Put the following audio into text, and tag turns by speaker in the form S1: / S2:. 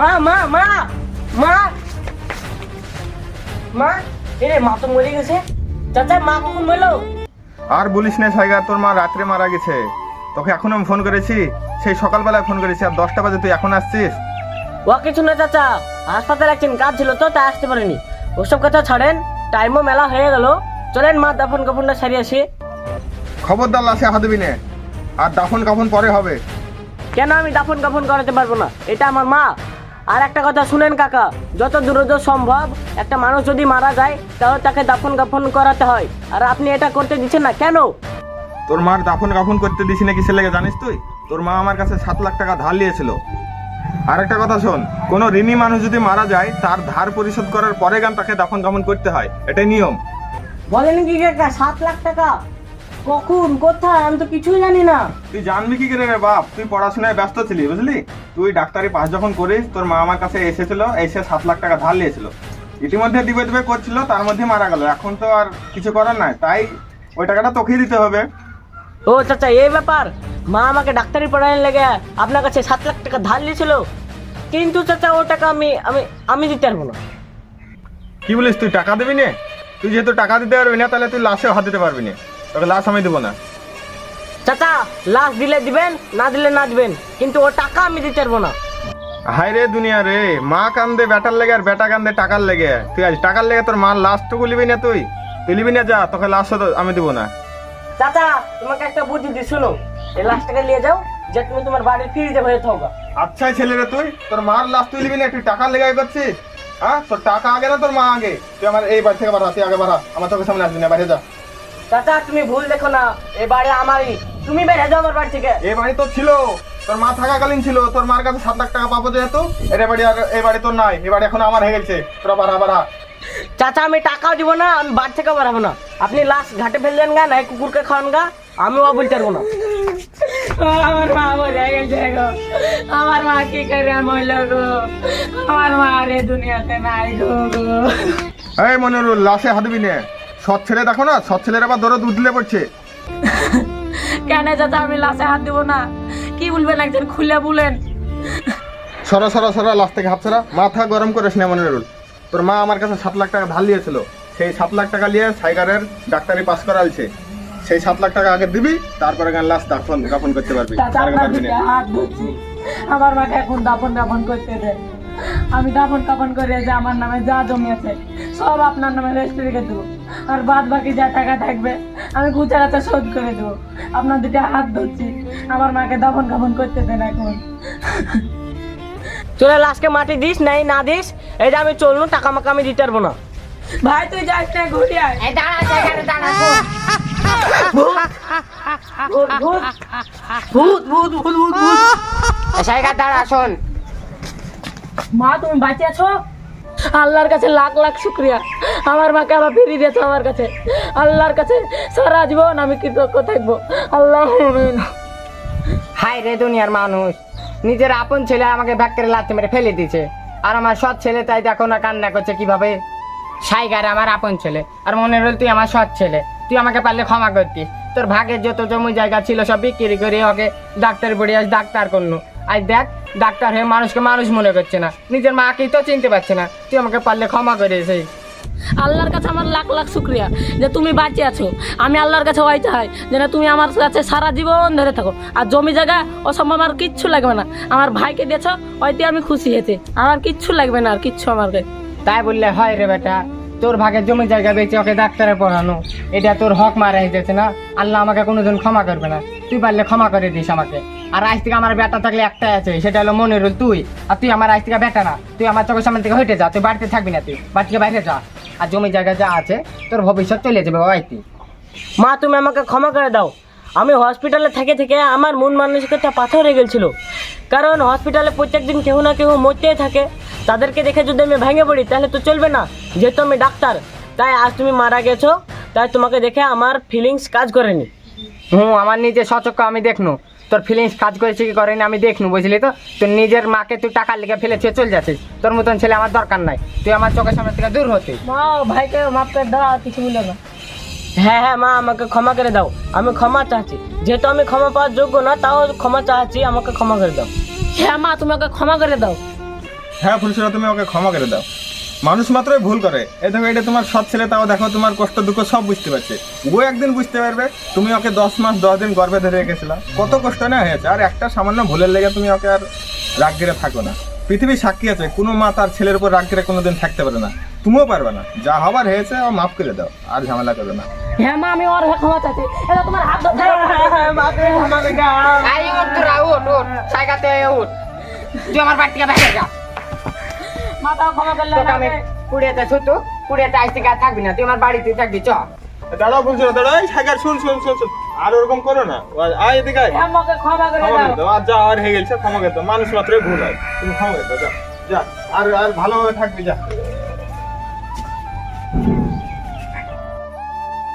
S1: মা মা মা মা। মা এ রে মা তো মরে গেছে। চাচা মা কখন মরলো?
S2: আর বলিস না সাইগা তোর মা রাত্রে মারা গেছে। তোকে এখন আমি ফোন করেছি সেই সকালবেলায় ফোন করেছি আর দশটা বাজে তুই এখন আসছিস?
S1: ও কিছু না চাচা হাসপাতালে একদিন কাজ ছিল তো তাই আসতে পারিনি। ওসব কথা ছাড়েন টাইমও মেলা হয়ে গেল। চলেন মা দাফন কাফনটা সারিয়ে আসি।
S2: খবরদার লাশে হাত দিবি নে। আর দাফন কাফন পরে হবে।
S1: কেন আমি দাফন কাফন করাতে পারব না? এটা আমার মা। আর একটা কথা শুনেন কাকা যত দ্রুত সম্ভব একটা মানুষ যদি মারা যায় তাহলে তাকে দাফন কাফন করাতে হয়। আর আপনি এটা করতে দিচ্ছেন না কেন?
S2: তোর মার দাফন কাফন করতে দিছি নাকি ছেলেকে জানিস তুই? তোর মা আমার কাছে সাত লাখ টাকা ধার নিয়েছিল। আর একটা কথা শোন কোন ঋণী মানুষ যদি মারা যায় তার ধার পরিশোধ করার পরে গান তাকে দাফন কাফন করতে হয়। এটাই নিয়ম।
S1: বলেন কি কাকা সাত লাখ টাকা? কখন কোথায় আমি তো কিছুই জানি না।
S2: তুই জানবি কি করে রে বাপ? তুই পড়াশোনায় ব্যস্ত ছিলি বুঝলি? তুই ডাক্তারি পাস যখন করিস তোর মা আমার কাছে এসেছিল এসে সাত লাখ টাকা ধার নিয়েছিল। ইতিমধ্যে দিবে দিবে করছিল তার মধ্যে মারা গেল। এখন তো আর কিছু করার নাই তাই ওই টাকাটা তোকেই দিতে হবে।
S1: ও চাচা এই ব্যাপার। মা আমাকে ডাক্তারি পড়ানোর লেগে আপনার কাছে সাত লাখ টাকা ধার নিয়েছিল। কিন্তু চাচা ও টাকা আমি আমি আমি দিতে পারব না।
S2: কি বলিস তুই টাকা দিবি না? তুই যেহেতু টাকা দিতে পারবি না তাহলে তুই লাশেও হাত দিতে পারবি না। তোকে লাশ আমি দেবো না।
S1: চাচা লাশ দিলে দিবেন না দিলে না দিবেন কিন্তু ও টাকা আমি দিতে পারব না।
S2: হাই রে দুনিয়া রে মা কান্দে বেটার লেগে আর বেটা কান্দে টাকার লেগে। তুই আজ টাকার লেগে তোর মার লাশটুকু লিবি না তুই? তুই লিবি না যা তোকে লাশ আমি দেবো না।
S1: চাচা তোমাকে একটা বুদ্ধি দিই শুনো। এই লাশটাকে নিয়ে যাও যে তুমি তোমার বাড়ির ফিরিতে হয়ে থাকো
S2: আচ্ছা ছেলে রে তুই তোর মার লাশ তুই লিবি না তুই টাকার লেগে করছিস? হ্যাঁ? তোর টাকা আগে না তোর মা আগে? তুই আমার এই বাড়ি থেকে বাড়া তুই আগে বাড়া আমার চোখের সামনে আসবি না বাইরে যা।
S1: চাচা তুমি ভুল দেখো না। এই বাড়ি আমারই। তুমি বেড়ে যাও আমার বাড়ি থেকে।
S2: এই বাড়ি তো ছিল। তোর মা থাকাকালীন ছিল। তোর মার কাছে সাত লাখ টাকা পাবো যেহেতু। এর বাড়ি আর এই বাড়ি তোর নাই। এই বাড়ি এখন আমার হয়ে গেছে। তোরা বাড়া বাড়া।
S1: চাচা আমি টাকাও দিব না। আমি বাড়ি থেকে বাড়াবো না। আপনি লাশ ঘাটে ফেললেন গা না কুকুরকে খাওয়ান গা। আমিও বলতে পারব না।
S3: আমার মা মরে গেছে গো। আমার মা কি করে মরল গো? আমার মা রে দুনিয়াতে নাই গো গো।
S2: এই মনিরুল লাশে হাত দিবি না। সৎ ছেলে দেখো না সৎ ছেলের আবার দরদ উঠলে পড়ছে।
S3: কেন চাচা আমি লাশে হাত দিব না? কি বলবেন একজন খুলে বলেন।
S2: সরা সরা সরা লাশ থেকে হাত সরা মাথা গরম করে না মনিরুল তোর মা আমার কাছে সাত লাখ টাকা ধার নিয়েছিল। সেই সাত লাখ টাকা নিয়ে সাইগারের ডাক্তারি পাস করালছে। সেই সাত লাখ টাকা আগে দিবি তারপরে গান লাশ দাফন গাফন করতে পারবি।
S3: আমার মাকে এখন দাপন দাপন করতে দেন। আমি দাপন কাপন করে যে আমার নামে যা জমি আছে সব আপনার নামে রেজিস্ট্রি রেখে দেবো। আর বাদ বাকি যা টাকা থাকবে আমি গুজরাতে শোধ করে দেবো। আপনার দুটো হাত ধরছি আমার মাকে দাপন কাপন করতে দেন এখন।
S1: চলে লাশকে মাটি দিস নাই না দিস এই যে আমি চলনু টাকা মাকা আমি দিতে পারব না।
S3: ভাই তুই যাস না ঘুরে আয়।
S1: ভূত ভূত ভূত ভূত ভূত ভূত ভূত
S4: সাইকা দাঁড়া শোন।
S3: মা, তুমি বাঁচে আছো? আল্লাহর কাছে লাখ লাখ শুক্রিয়া। আমার মাকে আবার ফিরিয়ে দিয়েছ আমার কাছে। আল্লাহর কাছে সারা জীবন আমি কৃতজ্ঞ থাকব। আল্লাহ।
S4: হাই রে দুনিয়ার মানুষ। নিজের আপন ছেলে আমাকে ব্যাগ করে লাথি মেরে ফেলে দিয়েছে। আর আমার সৎ ছেলে তাই দেখো না, কান্না করছে কীভাবে? সাইগার আমার আপন ছেলে। আর মনে রইল তুই আমার সৎ ছেলে। তুই আমাকে পারলে ক্ষমা করতিস। তোর ভাগের যত জমি জায়গা ছিল সব বিক্রি করে ওকে ডাক্তার পড়ে আস ডাক্তার করল। আজ দেখ ডাক্তার হয়ে মানুষকে মানুষ মনে করছে না। নিজের মাকেই তো চিনতে পারছে না। তুই আমাকে পারলে ক্ষমা করে সেই
S3: আল্লাহর কাছে আমার লাখ লাখ শুক্রিয়া যে তুমি বাঁচে আছো। আমি আল্লাহর কাছে ওই চাই যে না তুমি আমার কাছে সারা জীবন ধরে থাকো। আর জমি জায়গা অসম্ভব আমার কিচ্ছু লাগবে না। আমার ভাইকে দিয়েছ ওইতে আমি খুশি হয়েছে আমার কিচ্ছু লাগবে না আর কিচ্ছু আমাকে।
S4: তাই বললে হয় রে বেটা তোর ভাগের জমি জায়গা বেঁচে ওকে ডাক্তারে পড়ানো। এটা তোর হক মারা হয়েছে না। আল্লাহ আমাকে কোনোদিন ক্ষমা করবে না। তুই পারলে ক্ষমা করে দিস আমাকে। আর আজ থেকে আমার বেটা থাকলে একটাই আছে সেটা হলো মনিরুল তুই। আর তুই আমার আজ থেকে বেটা না। তুই আমার চোখের সামনে থেকে হেঁটে যা তুই বাড়িতে থাকবি না তুই। বাড়ি থেকে বাইরে যা। আর জমি জায়গা যা আছে তোর ভবিষ্যৎ চলে যাবে বাবা তুই
S1: মা তুমি আমাকে ক্ষমা করে দাও। আমি হসপিটালে থেকে থেকে আমার মন মানসিকতা পাথর হয়ে গেছিল। কারণ হসপিটালে প্রত্যেকদিন কেউ না কেউ মরতেই থাকে। তাদেরকে দেখে যদি আমি ভেঙে পড়ি তাহলে তো চলবে না। যেহেতু আমি ডাক্তার তাই আজ তুমি মারা গেছো। তাই তোমাকে দেখে আমার ফিলিংস কাজ করেনি।
S4: হুম আমার নিজে সচক্ষ আমি দেখনু। তোর ফিলিংস কাজ করেছে কি করেনি আমি দেখনু বুঝলি তো? তোর নিজের মাকে তুই টাকা লিখে ফেলে ছুঁয়ে চলে যাচ্ছিস। তোর মতন ছেলে আমার দরকার নাই। তুই আমার চোখের সামনে থেকে দূর হতিস
S3: মা ভাইকে মাফ করে দাও আর কিছু বলো না।
S1: হ্যাঁ হ্যাঁ মা আমাকে ক্ষমা করে দাও। আমি ক্ষমা চাচ্ছি। যেহেতু আমি ক্ষমা পাওয়ার যোগ্য না তাও ক্ষমা চাচ্ছি আমাকে ক্ষমা করে দাও।
S3: হ্যাঁ মা তুমি ওকে ক্ষমা করে দাও।
S2: হ্যাঁ ফুলসুরা তুমি ওকে ক্ষমা করে দাও। মানুষ মাত্রই ভুল করে। এই দেখো এটা তোমার সৎ ছেলে তাও দেখো তোমার কষ্ট দুঃখ সব বুঝতে পারছে। ও একদিন বুঝতে পারবে তুমি ওকে দশ মাস দশ দিন গর্ভে ধরে রেখেছিল। কত কষ্ট না হয়েছে। আর একটা সামান্য ভুলের লেগে তুমি ওকে আর রাগ গেড়ে থাকো না। পৃথিবীর সাক্ষী আছে কোনো মা তার ছেলের উপর রাগ গেড়ে কোনোদিন থাকতে পারে না। তুমিও পারবে না। যা হবার হয়েছে ও মাফ করে দাও আর ঝামেলা করবে না।
S3: হ্যাঁ মা আমি ওর ক্ষমা চাচ্ছি এটা তোমার হাত ধরতে
S4: আই তোরা সাইকাতে তুই আমার বাড়ি থেকে বাইরে যা।
S3: মাথা ক্ষমা করলে
S4: তোকে আমি কুড়িয়েতে ছুটু কুড়িয়েতে থাকবি না তুই আমার বাড়িতে থাকবি চ।
S2: দাঁড়াও এই শুন শুন শুন শুন। আর ওরকম করো না। আয় এদিকে আয়।
S3: আমাকে ক্ষমা করে
S2: ক্ষমা
S3: দাও
S2: করে দাও। আর যা আর হয়ে গেছে ক্ষমা করে দাও। মানুষ মাত্রই ভুল হয়। তুমি ক্ষমা করে দাও যা যা। আর আর ভালোভাবে থাকবি যা।